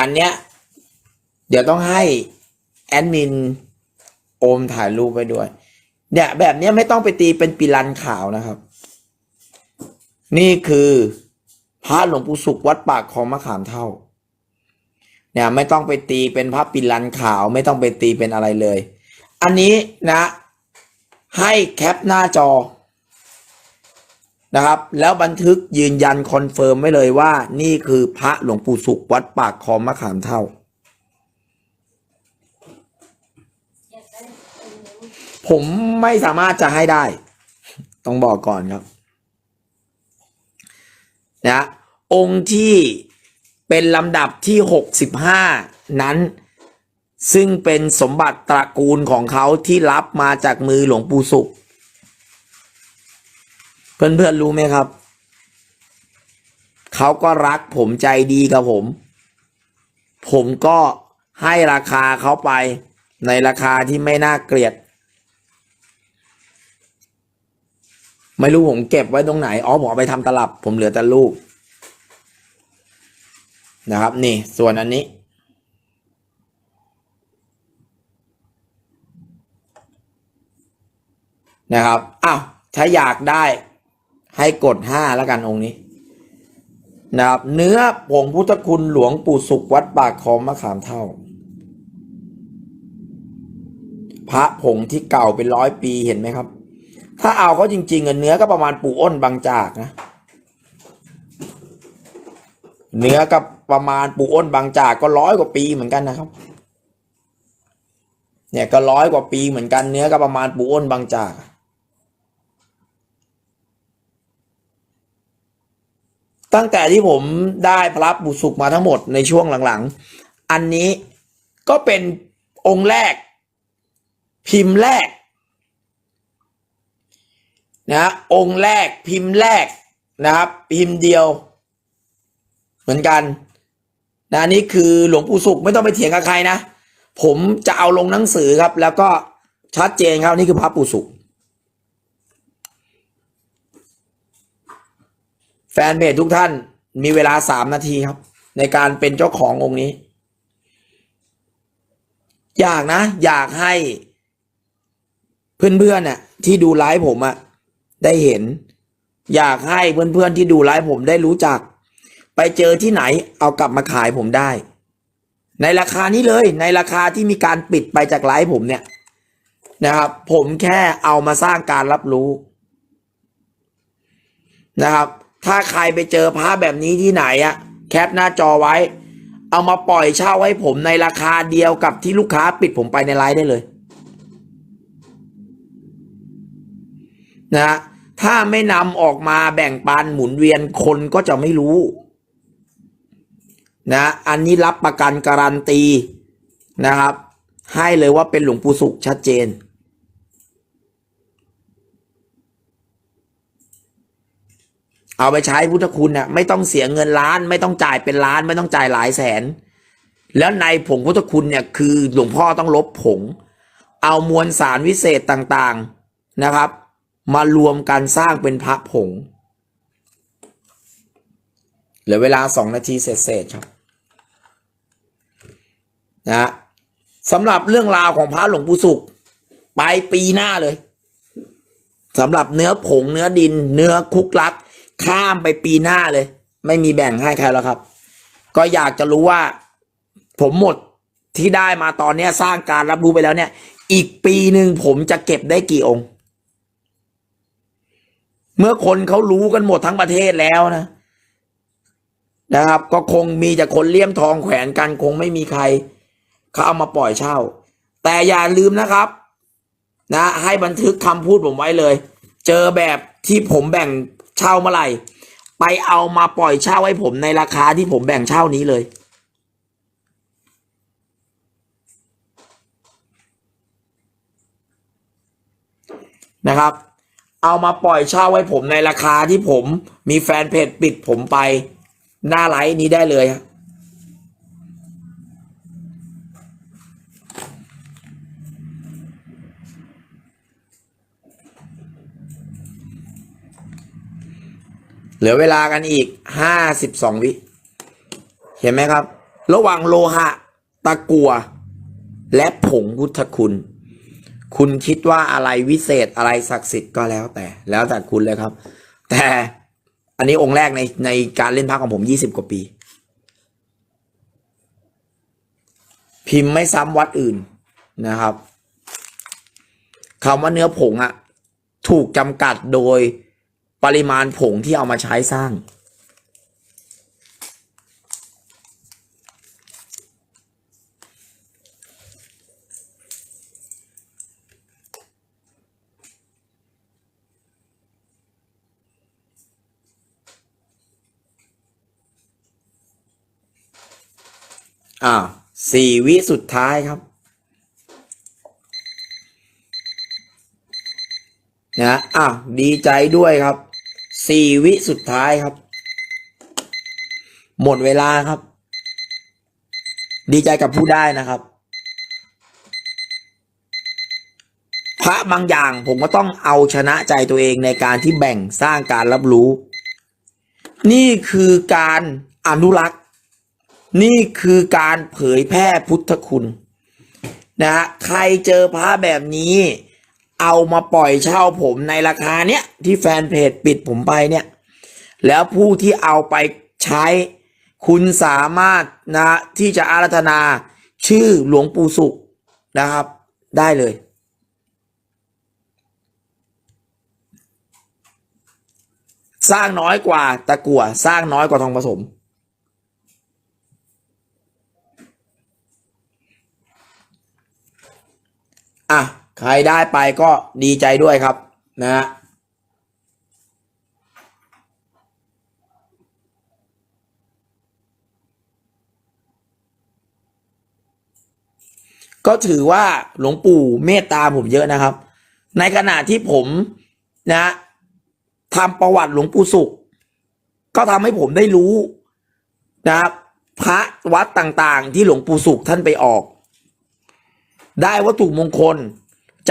อันเนี้ย เดี๋ยวต้องให้แอดมินโอมถ่ายรูปไว้ด้วย เนี่ยแบบเนี้ยไม่ต้องไปตีเป็นปีรันขาวนะครับ นี่คือพระหลวงปู่สุขวัดปากคลองมะขามเท่า เนี่ยไม่ต้องไปตีเป็นพระปิลันขาว ไม่ต้องไปตีเป็นอะไรเลย อันนี้นะ ให้แคปหน้าจอ นะครับ แล้วบันทึกยืนยันคอนเฟิร์มไว้เลยว่า นี่คือพระหลวงปู่สุขวัดปากคลองมะขามเท่า ผมไม่สามารถจะให้ได้ ต้องบอกก่อนครับนะองค์ที่เป็นลำดับที่หกสิบห้านั้น ซึ่งเป็นสมบัติตระกูลของเขาที่รับมาจากมือหลวงปู่สุข เพื่อนๆรู้ไหมครับ เขาก็รักผมใจดีกับผม ผมก็ให้ราคาเขาไปในราคาที่ไม่น่าเกลียด ไม่รู้ผมเก็บไว้ตรงไหน อ๋อผมเอาไปทำตลับ ผมเหลือแต่รูปนะครับ นี่ส่วนอันนี้ นะครับ อ้าว ถ้าอยากได้ ให้กดห้าแล้วกันองค์นี้นะครับเนื้อผงพุทธคุณหลวงปู่สุขวัดปากคลองมะขามเท่า พระผงที่เก่าเป็นร้อยปีเห็นไหมครับ ถ้าเอาเขาจริงๆเนื้อก็ประมาณปู่อ้นบางจากนะ เนื้อก็ประมาณปู่อ้นบางจากก็ร้อยกว่าปีเหมือนกันนะครับ เนี่ยก็ร้อยกว่าปีเหมือนกันเนื้อก็ประมาณปู่อ้นบางจาก ตั้งแต่ที่ผมได้พระบุสุกมาทั้งหมดในช่วงหลังๆ อันนี้ก็เป็นองค์แรก พิมพ์แรกนะองค์แรกพิมพ์แรกนะครับ พิมพ์เดียว เหมือนกันนะนี่คือหลวงปู่สุขไม่ต้องไปเถียงกับใครนะ ผมจะเอาลงหนังสือครับ แล้วก็ชัดเจนครับนี่คือพระปู่สุข แฟนเพจทุกท่านมีเวลาสามนาทีครับ ในการเป็นเจ้าขององค์นี้ อยากนะ อยากให้ เพื่อนๆน่ะ ที่ดูไลฟ์ผมอะได้เห็น อยากให้เพื่อนๆที่ดูไลฟ์ผมได้รู้จัก ไปเจอที่ไหน เอากลับมาขายผมได้ ในราคานี้เลย ในราคาที่มีการปิดไปจากไลฟ์ผมเนี่ย นะครับ ผมแค่เอามาสร้างการรับรู้นะครับ ถ้าใครไปเจอพระแบบนี้ที่ไหนอะแคปหน้าจอไว้ เอามาปล่อยเช่าให้ผมในราคาเดียวกับที่ลูกค้าปิดผมไปในไลฟ์ได้เลยนะฮะถ้าไม่นำออกมาแบ่งปันหมุนเวียนคนก็จะไม่รู้ นะ อันนี้รับประกันการันตีนะครับ ให้เลยว่าเป็นหลวงปู่สุขชัดเจน เอาไปใช้พุทธคุณน่ะไม่ต้องเสียเงินล้าน ไม่ต้องจ่ายเป็นล้าน ไม่ต้องจ่ายหลายแสน แล้วในผงพุทธคุณเนี่ยคือหลวงพ่อต้องลบผง เอามวลสารวิเศษต่างๆนะครับ มารวมกันสร้างเป็นพระผงเหลือเวลาสองนาทีเศษๆครับนะฮะสำหรับเรื่องราวของพระหลวงปู่สุข ไปปีหน้าเลยสำหรับเนื้อผงเนื้อดิน เนื้อคุกลัก ข้ามไปปีหน้าเลย ไม่มีแบ่งให้ใครแล้วครับ ก็อยากจะรู้ว่า ผมหมดที่ได้มาตอนเนี้ยสร้างการรับรู้ไปแล้วเนี่ย อีกปีหนึ่งผมจะเก็บได้กี่องค์ เมื่อคนเขารู้กันหมดทั้งประเทศแล้วนะ นะครับ ก็คงมีแต่คนเลี่ยมทองแขวนกันคงไม่มีใครเขาเอามาปล่อยเช่า แต่อย่าลืมนะครับ นะ ให้บันทึกคำพูดผมไว้เลย เจอแบบที่ผมแบ่ง เช่าเมื่อไหร่ ไปเอามาปล่อยเช่าให้ผมในราคาที่ผมแบ่งเช่านี้เลย นะครับ เอามาปล่อยเช่าให้ผมในราคาที่ผมมีแฟนเพจปิดผมไปหน้าไลฟ์นี้ได้เลย เหลือเวลากันอีกห้าสิบสองวิเห็นไหมครับ ระหว่างโลหะ ตะกัว และผงพุทธคุณ คุณคิดว่าอะไรวิเศษอะไรศักดิ์สิทธิ์ก็แล้วแต่ แล้วแต่คุณเลยครับ แต่อันนี้องค์แรกในในการเล่นพระของผมยี่สิบกว่าปี พิมพ์ไม่ซ้ำวัดอื่นนะครับคำว่าเนื้อผงอะถูกจำกัดโดย ปริมาณผงที่เอามาใช้สร้าง อ่าสี่วิสุดท้ายครับนะอะดีใจด้วยครับ สี่วิสุดท้ายครับ หมดเวลาครับ ดีใจกับผู้ได้นะครับ พระบางอย่างผมก็ต้องเอาชนะใจตัวเองในการที่แบ่งสร้างการรับรู้ นี่คือการอนุรักษ์ นี่คือการเผยแพร่พุทธคุณนะฮะใครเจอพระแบบนี้ เอามาปล่อยเช่าผมในราคาเนี้ยที่แฟนเพจปิดผมไปเนี่ย แล้วผู้ที่เอาไปใช้ คุณสามารถนะที่จะอาราธนาชื่อหลวงปู่สุขนะครับ ได้เลย สร้างน้อยกว่าตะกั่วสร้างน้อยกว่าทองผสม อะ ใครได้ไปก็ดีใจด้วยครับนะฮะก็ถือว่าหลวงปู่เมตตาผมเยอะนะครับ ในขณะที่ผมนะทำประวัติหลวงปู่สุข ก็ทำให้ผมได้รู้นะครับพระวัดต่างๆ ที่หลวงปู่สุขท่านไปออก ได้วัตถุมงคล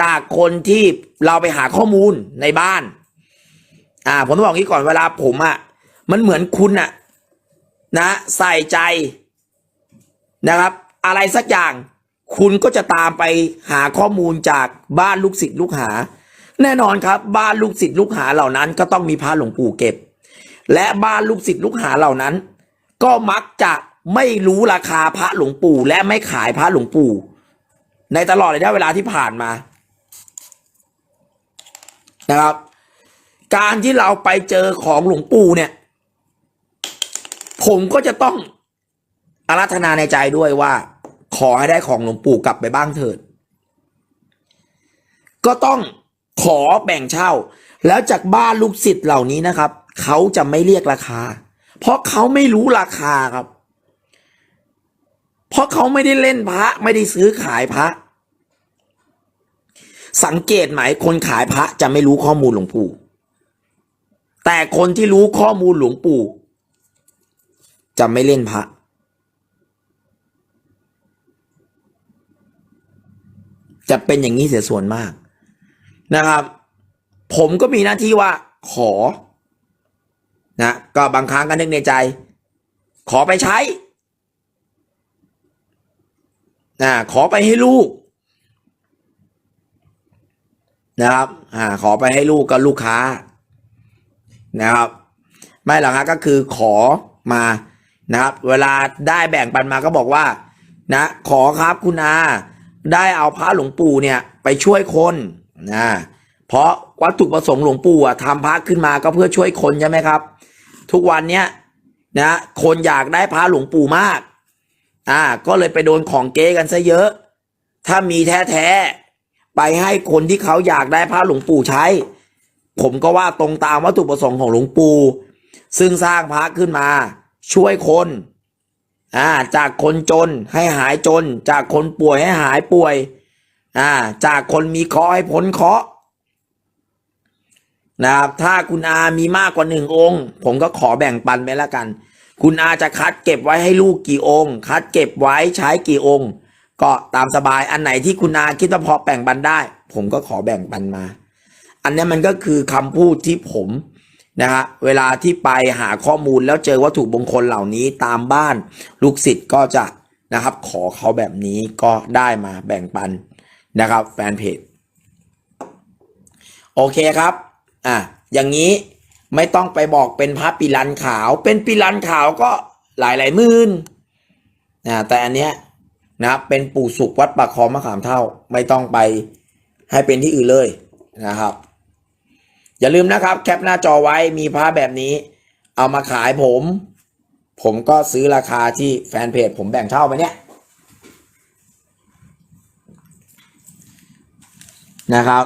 จากคนที่เราไปหาข้อมูลในบ้าน อ่า ผมต้องบอกงี้ก่อนเวลาผมอะ่ะ มันเหมือนคุณอะ่ะ นะ ใส่ใจนะครับ อะไรสักอย่าง คุณก็จะตามไปหาข้อมูลจากบ้านลูกศิษย์ลูกหา แน่นอนครับ บ้านลูกศิษย์ลูกหาเหล่านั้น ก็ต้องมีพระหลวงปู่เก็บ และบ้านลูกศิษย์ลูกหาเหล่านั้น ก็มักจะไม่รู้ราคาพระหลวงปู่ และไม่ขายพระหลวงปู่ ในตลอดระยะเวลาที่ผ่านมา นะครับ การที่เราไปเจอของหลวงปู่เนี่ย ผมก็จะต้องอารัธนาในใจด้วยว่า ขอให้ได้ของหลวงปู่กลับไปบ้างเถิด ก็ต้องขอแบ่งเช่า แล้วจากบ้านลูกศิษย์เหล่านี้นะครับ เขาจะไม่เรียกราคา เพราะเขาไม่รู้ราคาครับ เพราะเขาไม่ได้เล่นพระ ไม่ได้ซื้อขายพระ สังเกตไหมคนขายพระจะไม่รู้ข้อมูลหลวงปู่ แต่คนที่รู้ข้อมูลหลวงปู่ จะไม่เล่นพระ จะเป็นอย่างนี้เสียส่วนมากนะครับ ผมก็มีหน้าที่ว่าขอนะก็บางครั้งก็นึกในใจ ขอไปใช้นะขอไปให้ลูก นะครับอ่าขอไปให้ลูกกับลูกค้านะครับ ไม่หรอกครับก็คือขอมานะครับ เวลาได้แบ่งปันมาก็บอกว่า นะ ขอครับคุณอาได้เอาพระหลวงปู่เนี่ยไปช่วยคนนะเพราะวัตถุประสงค์หลวงปู่อะทำพระขึ้นมาก็เพื่อช่วยคนใช่ไหมครับ ทุกวันเนี้ยนะคนอยากได้พระหลวงปู่มากอ่าก็เลยไปโดนของเก๊กันซะเยอะ ถ้ามีแท้ๆ ไปให้คนที่เขาอยากได้พระหลวงปู่ใช้ ผมก็ว่าตรงตามวัตถุประสงค์ของหลวงปู่ซึ่งสร้างพระขึ้นมา ช่วยคนอ่าจากคนจนให้หายจน จากคนป่วยให้หายป่วยอ่าจากคนมีเคราะห์ให้พ้นเคราะห์นะครับถ้าคุณอามีมากกว่าหนึ่งองค์ ผมก็ขอแบ่งปันไปแล้วกัน คุณอาจะคัดเก็บไว้ให้ลูกกี่องค์ คัดเก็บไว้ใช้กี่องค์ ก็ตามสบายอันไหนที่คุณอาคิดว่าพอแบ่งปันได้ ผมก็ขอแบ่งปันมา อันนี้มันก็คือคำพูดที่ผมนะฮะเวลาที่ไปหาข้อมูลแล้วเจอวัตถุมงคลเหล่านี้ตามบ้านลูกศิษย์ก็จะนะครับ ขอเขาแบบนี้ก็ได้มาแบ่งปันนะครับ แฟนเพจโอเคครับอะอย่างนี้ไม่ต้องไปบอกเป็นพระปิลันขาว เป็นปิลันขาวก็หลายหลายหมื่นนะแต่อันเนี้ย นะครับเป็นปู่สุกวัดปากคลองมะขามเท่า ไม่ต้องไปให้เป็นที่อื่นเลยนะครับ อย่าลืมนะครับ แคปหน้าจอไว้มีพระแบบนี้ เอามาขายผม ผมก็ซื้อราคาที่แฟนเพจผมแบ่งเช่าไปเนี่ยนะครับ